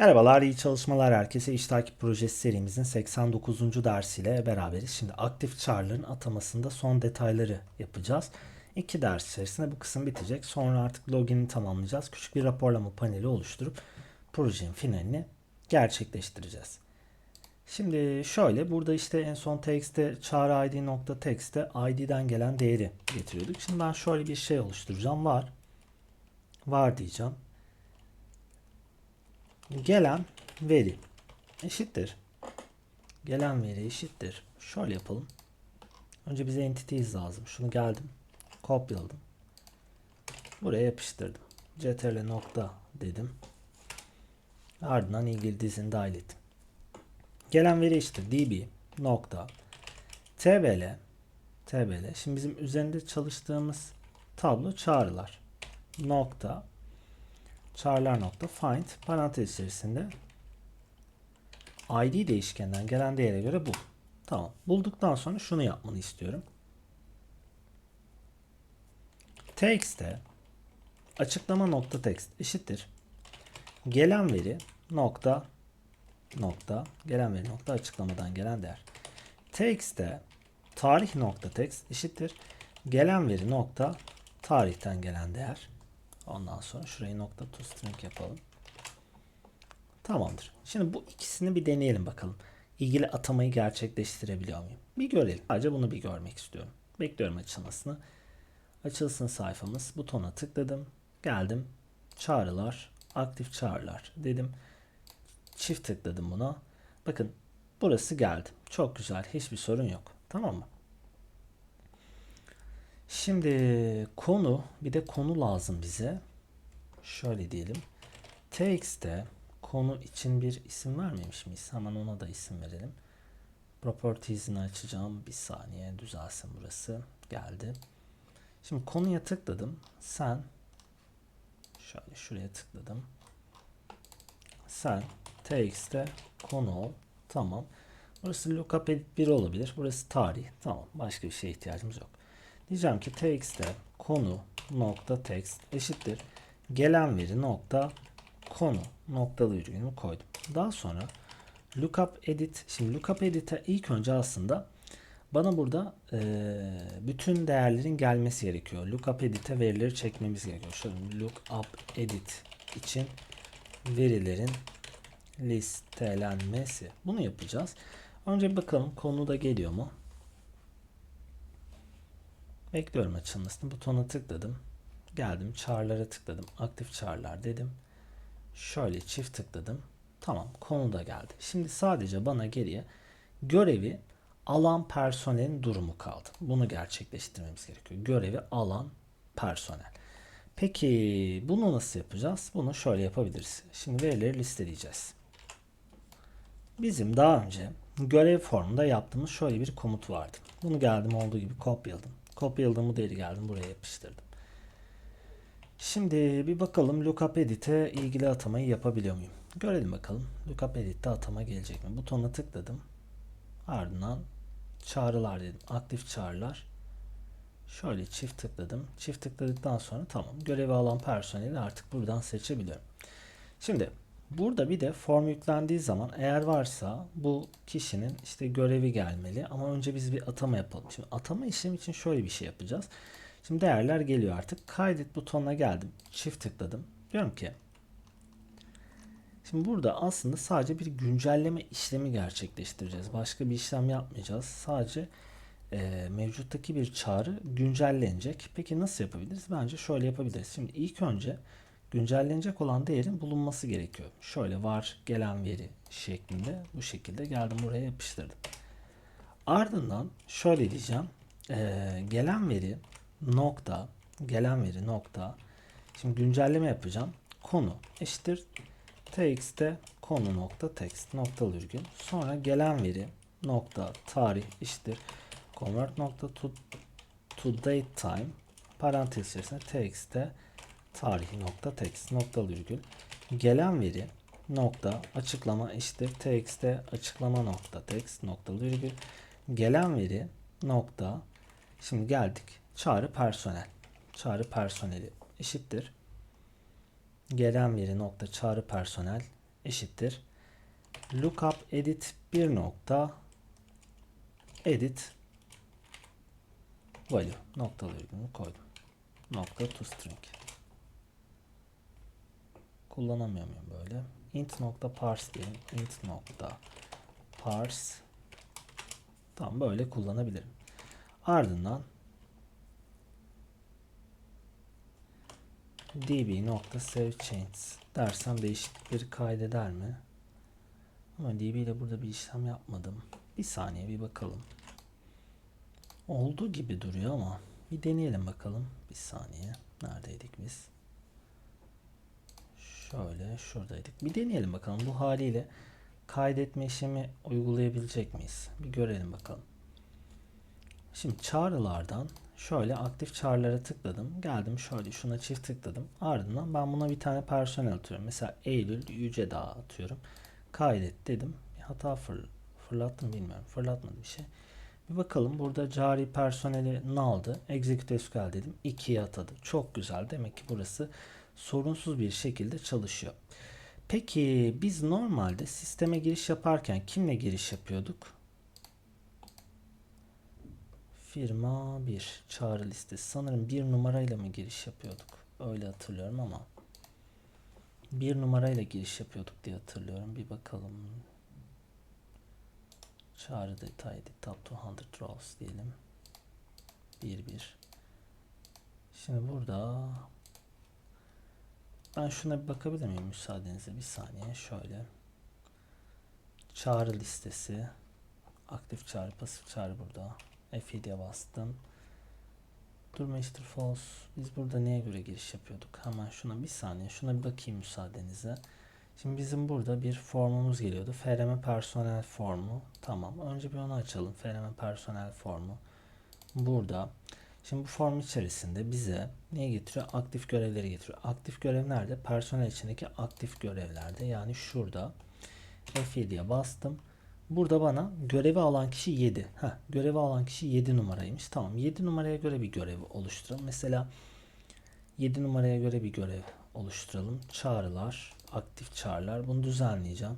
Merhabalar, iyi çalışmalar herkese. İş takip projesi serimizin 89. dersiyle beraberiz. Şimdi aktif çağrıların atamasında son detayları yapacağız. İki ders içerisinde bu kısım bitecek. Sonra artık login'i tamamlayacağız. Küçük bir raporlama paneli oluşturup projenin finalini gerçekleştireceğiz. Şimdi şöyle burada işte en son text'te çağrı id nokta text'te id'den gelen değeri getiriyorduk. Şimdi ben şöyle bir şey oluşturacağım. Var. Var diyeceğim gelen veri eşittir. Gelen veri eşittir. Şöyle yapalım. Önce bize entities lazım. Şunu geldim. Kopyaladım. Buraya yapıştırdım. ctrl nokta dedim. Ardından ilgili dizini dahil ettim. Gelen veri işte db nokta tbl tbl. Şimdi bizim üzerinde çalıştığımız tablo çağrılar. Nokta char nokta find parantez içerisinde id değişkeninden gelen değere göre bul. Tamam. Bulduktan sonra şunu yapmanı istiyorum. Text'te açıklama nokta text eşittir. Gelen veri nokta nokta gelen veri nokta açıklamadan gelen değer. Text'te tarih nokta text eşittir. Gelen veri nokta tarihten gelen değer. Ondan sonra şurayı nokta to string yapalım. Tamamdır. Şimdi bu ikisini bir deneyelim bakalım. İlgili atamayı gerçekleştirebiliyor muyum? Bir görelim. Sadece bunu bir görmek istiyorum. Bekliyorum açılmasını. Açılsın sayfamız. Butona tıkladım. Geldim. Çağrılar. Aktif çağrılar dedim. Çift tıkladım buna. Bakın burası geldi. Çok güzel. Hiçbir sorun yok. Tamam mı? Şimdi konu bir de konu lazım bize. Şöyle diyelim. TX'te konu için bir isim vermemiş miyiz? Hemen ona da isim verelim. Properties'ini açacağım. Bir saniye düzelsin burası. Geldi. Şimdi konuya tıkladım. Sen şöyle şuraya tıkladım. Sen TX'te konu ol. Tamam. Burası lookup edit 1 olabilir. Burası tarih. Tamam. Başka bir şeye ihtiyacımız yok. Diyeceğim ki text'te konu nokta text eşittir. Gelen veri nokta konu noktalı virgülümü koydum. Daha sonra lookup edit. Şimdi lookup edit'e ilk önce aslında bana burada e, bütün değerlerin gelmesi gerekiyor. Lookup edit'e verileri çekmemiz gerekiyor. Şöyle lookup edit için verilerin listelenmesi. Bunu yapacağız. Önce bakalım konu da geliyor mu? Bekliyorum açılmasını. Butona tıkladım. Geldim. Çağrılara tıkladım. Aktif çağrılar dedim. Şöyle çift tıkladım. Tamam. Konu da geldi. Şimdi sadece bana geriye görevi alan personelin durumu kaldı. Bunu gerçekleştirmemiz gerekiyor. Görevi alan personel. Peki bunu nasıl yapacağız? Bunu şöyle yapabiliriz. Şimdi verileri listeleyeceğiz. Bizim daha önce görev formunda yaptığımız şöyle bir komut vardı. Bunu geldim olduğu gibi kopyaladım. Kopyaladığımı değeri geldim buraya yapıştırdım. Şimdi bir bakalım lookup edit'e ilgili atamayı yapabiliyor muyum? Görelim bakalım. Lookup edit'te atama gelecek mi? Butona tıkladım. Ardından çağrılar dedim. Aktif çağrılar. Şöyle çift tıkladım. Çift tıkladıktan sonra tamam. Görevi alan personeli artık buradan seçebiliyorum. Şimdi Burada bir de form yüklendiği zaman eğer varsa bu kişinin işte görevi gelmeli ama önce biz bir atama yapalım. Şimdi atama işlemi için şöyle bir şey yapacağız. Şimdi değerler geliyor artık. Kaydet butonuna geldim. Çift tıkladım. Diyorum ki Şimdi burada aslında sadece bir güncelleme işlemi gerçekleştireceğiz. Başka bir işlem yapmayacağız. Sadece e, mevcuttaki bir çağrı güncellenecek. Peki nasıl yapabiliriz? Bence şöyle yapabiliriz. Şimdi ilk önce güncellenecek olan değerin bulunması gerekiyor. Şöyle var gelen veri şeklinde bu şekilde geldim buraya yapıştırdım. Ardından şöyle diyeceğim. Ee, gelen veri nokta gelen veri nokta şimdi güncelleme yapacağım. Konu eşittir txt'te konu nokta text nokta virgül sonra gelen veri nokta tarih eşittir convert nokta to, to date time parantez içerisinde txt'te tarihi nokta text nokta virgül gelen veri nokta açıklama işte text'te açıklama nokta text nokta virgül gelen veri nokta şimdi geldik çağrı personel çağrı personeli eşittir gelen veri nokta çağrı personel eşittir. Lookup edit bir nokta edit value noktalı virgülünü koydum. Nokta to string. Kullanamıyor muyum böyle? int nokta parse diyelim. int nokta parse Tamam böyle kullanabilirim. Ardından db nokta save changes dersem değişiklikleri kaydeder mi? Ama db ile burada bir işlem yapmadım. Bir saniye bir bakalım. Olduğu gibi duruyor ama bir deneyelim bakalım. Bir saniye. Neredeydik biz? Şöyle şuradaydık. Bir deneyelim bakalım. Bu haliyle kaydetme işlemi uygulayabilecek miyiz? Bir görelim bakalım. Şimdi çağrılardan şöyle aktif çağrılara tıkladım. Geldim şöyle şuna çift tıkladım. Ardından ben buna bir tane personel atıyorum. Mesela Eylül Yüce Dağ atıyorum. Kaydet dedim. Bir hata fır, fırlattım bilmiyorum. Fırlatmadı bir şey. Bir bakalım burada cari personeli ne aldı? Execute SQL dedim. 2'ye atadı. Çok güzel. Demek ki burası sorunsuz bir şekilde çalışıyor. Peki biz normalde sisteme giriş yaparken kimle giriş yapıyorduk? Firma 1 çağrı listesi. Sanırım bir numarayla mı giriş yapıyorduk? Öyle hatırlıyorum ama. Bir numarayla giriş yapıyorduk diye hatırlıyorum. Bir bakalım. Çağrı detay top 200 rows diyelim. 1 1. Şimdi burada ben şuna bir bakabilir miyim müsaadenizle bir saniye şöyle. Çağrı listesi. Aktif çağrı, pasif çağrı burada. F7'ye bastım. Eşittir false. Biz burada neye göre giriş yapıyorduk? Hemen şuna bir saniye. Şuna bir bakayım müsaadenizle. Şimdi bizim burada bir formumuz geliyordu. FRM personel formu. Tamam. Önce bir onu açalım. FRM personel formu. Burada. Şimdi bu form içerisinde bize neyi getiriyor? Aktif görevleri getiriyor. Aktif görev nerede? Personel içindeki aktif görevlerde. Yani şurada. F7'ye bastım. Burada bana görevi alan kişi 7. Heh, görevi alan kişi 7 numaraymış. Tamam 7 numaraya göre bir görev oluşturalım. Mesela 7 numaraya göre bir görev oluşturalım. Çağrılar, aktif çağrılar. Bunu düzenleyeceğim.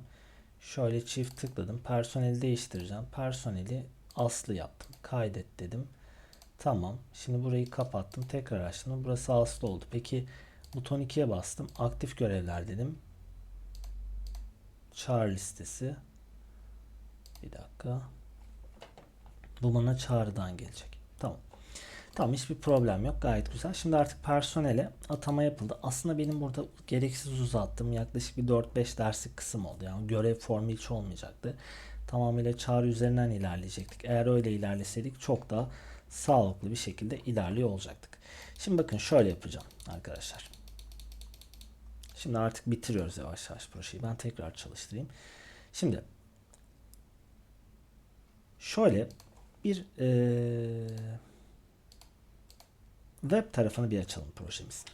Şöyle çift tıkladım. Personeli değiştireceğim. Personeli Aslı yaptım. Kaydet dedim. Tamam. Şimdi burayı kapattım. Tekrar açtım. Burası Aslı oldu. Peki buton 2'ye bastım. Aktif görevler dedim. Çağrı listesi. Bir dakika. Bu bana çağrıdan gelecek. Tamam. Tamam hiçbir problem yok. Gayet güzel. Şimdi artık personele atama yapıldı. Aslında benim burada gereksiz uzattım. Yaklaşık bir 4-5 derslik kısım oldu. Yani görev formu hiç olmayacaktı. Tamamıyla çağrı üzerinden ilerleyecektik. Eğer öyle ilerleseydik çok daha sağlıklı bir şekilde ilerliyor olacaktık. Şimdi bakın şöyle yapacağım arkadaşlar. Şimdi artık bitiriyoruz yavaş yavaş projeyi. Ben tekrar çalıştırayım. Şimdi şöyle bir ee, web tarafını bir açalım projemizin.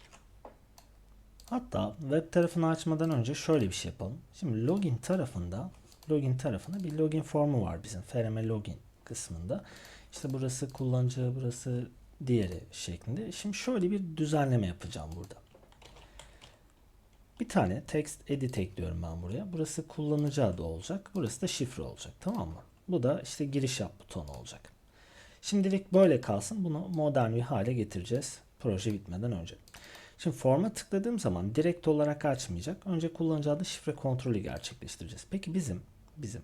Hatta web tarafını açmadan önce şöyle bir şey yapalım. Şimdi login tarafında login tarafında bir login formu var bizim FRM login kısmında. İşte burası kullanıcı, burası diğeri şeklinde. Şimdi şöyle bir düzenleme yapacağım burada. Bir tane text edit ekliyorum ben buraya. Burası kullanıcı adı olacak. Burası da şifre olacak. Tamam mı? Bu da işte giriş yap butonu olacak. Şimdilik böyle kalsın. Bunu modern bir hale getireceğiz. Proje bitmeden önce. Şimdi forma tıkladığım zaman direkt olarak açmayacak. Önce kullanıcı adı şifre kontrolü gerçekleştireceğiz. Peki bizim bizim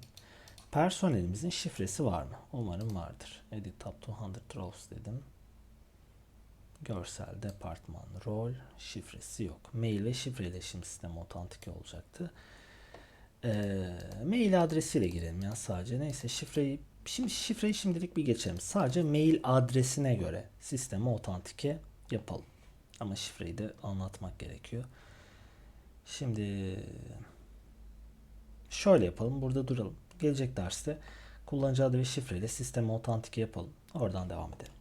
personelimizin şifresi var mı? Umarım vardır. Edit top 200 rows dedim. Görsel departman rol şifresi yok. Mail ve şifre iletişim sistemi otantike olacaktı. Ee, mail adresiyle girelim ya sadece. Neyse şifreyi şimdi şifreyi şimdilik bir geçelim. Sadece mail adresine göre sisteme otantike yapalım. Ama şifreyi de anlatmak gerekiyor. Şimdi şöyle yapalım. Burada duralım. Gelecek derste kullanıcı adı ve şifreyle sisteme otantike yapalım. Oradan devam edelim.